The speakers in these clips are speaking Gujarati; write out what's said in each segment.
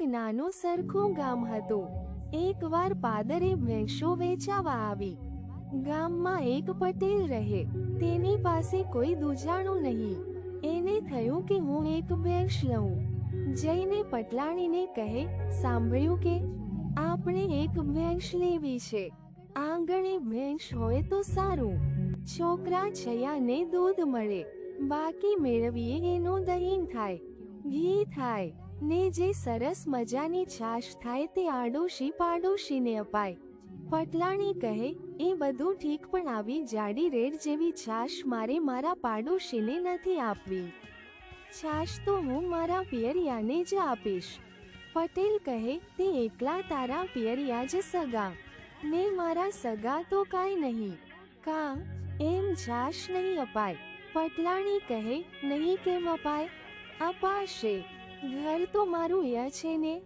એક નાનું સરખું ગામ હતું. એકવાર પાદરે ભેંસો વેચાવા આવી. ગામમાં એક પટેલ રહે. તેની પાસે કોઈ દુજાણું નહીં. એને થયું કે હું એક ભેંસ લઉં. જઈને પટલાણીને કહે, સાંભળ્યું કે આપણે એક ભેંસ લેવી છે. આંગણે ભેંસ હોય તો સારું. છોકરા છયાને દૂધ મળે. બાકી મેળવીએ એનું દહીં થાય. ઘી થાય. ને જે સરસ મજાની છાશ થાય તે આડોશી પાડોશીને અપાય. પટલાણી કહે, એ બધું ઠીક, પણ આવી જાડી રેડ જેવી છાશ મારે મારા પાડોશીને નથી આપવી. છાશ તો હું મારા પિયરિયાને જ આપીશ. પટેલ કહે, તે એકલા તારા પિયરિયા જ સગા. ને મારા સગા તો કાંઈ નહીં. કા, એમ છાશ નહીં અપાય. પટલાણી કહે, નહીં કેમ અપાય? અપાશે. ઘર તો મારું ય છે ને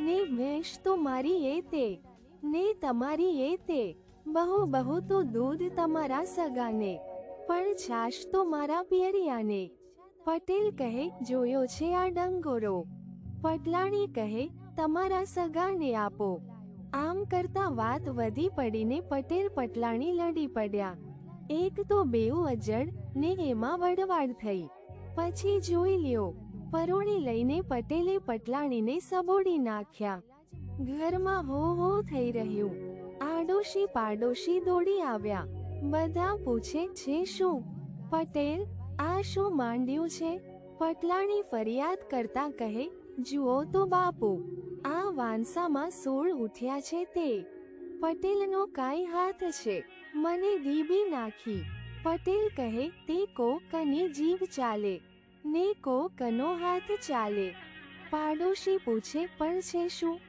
ને ભેંસ તો મારી એ તે, ને તમારી એ તે. બહુ બહુ તો દૂધ તમારા સગાને પણ છાશ તો મારા પિયરિયાને. પટેલ કહે, જોયો છે આ ડંગોરો. પટલાણી કહે, તમારા સગાને આપો. આમ કરતા વાત વધી પડીને પટેલ પટલાણી લડી પડ્યા. એક તો બેઉ અજડ ને એમાં વડવાડ થઈ. પછી જોઈ લ્યો પરોણી લઈને પટેલે પટલાણીને સબોડી નાખ્યા. ઘરમાં હો હો થઈ રહ્યું. આડોશી પાડોશી દોડી આવ્યા. બધા પૂછે, છે શું? પટેલ, આ શું માંડ્યું છે? પટલાણી ફરિયાદ કરતા કહે, જુઓ તો બાપુ, આ વાંસામાં સોળ ઉઠ્યા છે તે. પટેલનો કાંઈ હાથ છે. મને દીબી નાખી. પટેલ કહે, તે કો કની જીભ ચાલે. ને કો કનો હાથ ચાલે. પાડોશી પૂછે, પણ છે શું?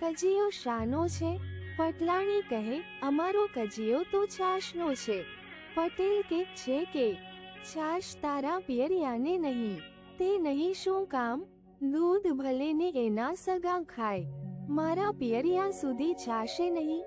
કજીયો શાનો છે? પટલાણી કહે, અમારો કજિયો તો છાશનો છે. પટેલ કે, છે કે? છાશ તારા પિયરિયાને નહીં. તે નહીં શું કામ? દૂધ ભલે ને એના સગા ખાય. મારા પિયરિયા સુધી છાશે નહીં.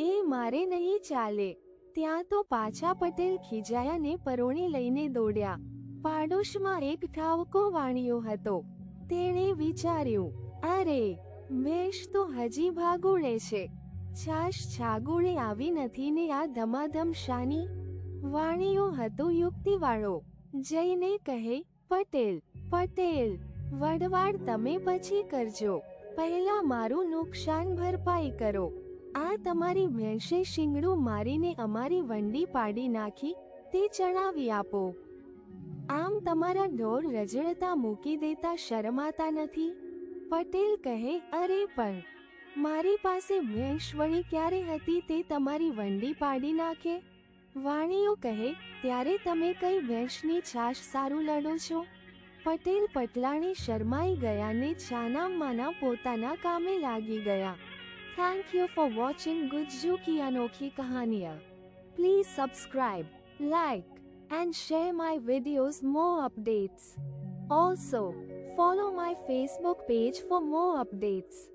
એ મારે નહીં ચાલે. ત્યાં તો પાછા પટેલ ખીજાયા ને પરોણી લઈને દોડ્યા. પાડોશમાં એક ઠાવકો વાણિયો હતો. તેણે વિચાર્યું, અરે, મેષ તો હજી ભાગોળે છે. છાશ છાગોળે આવી નથી ને આ ધમાધમ શાની? વાણિયો હતો યુક્તિવાળો. જઈને કહે, પટેલ પટેલ વડવાડ તમે પછી કરજો. પહેલા મારું નુકસાન ભરપાઈ કરો. આ તમારી ભેંસે શિંગડું મારીને અમારી વંડી પાડી નાખી, તે ચણાવી આપો. આમ તમારા ઢોર રજડતા મૂકી દેતા શરમાતા નથી? પટેલ કહે, અરે પણ, મારી પાસે ભેંસ વળી ક્યારે હતી તે તમારી વંડી પાડી નાખે? વાણીઓ કહે, ત્યારે તમે કઈ ભેંસની છાશ સારું લડો છો? પટેલ પટલાણી શરમાઈ ગયા ને છાના માના પોતાના કામે લાગી ગયા. Thank you for watching Gujju કી અનોખી કહાનિયા. Please subscribe like and share my videos more updates. Also, follow my Facebook page for more updates.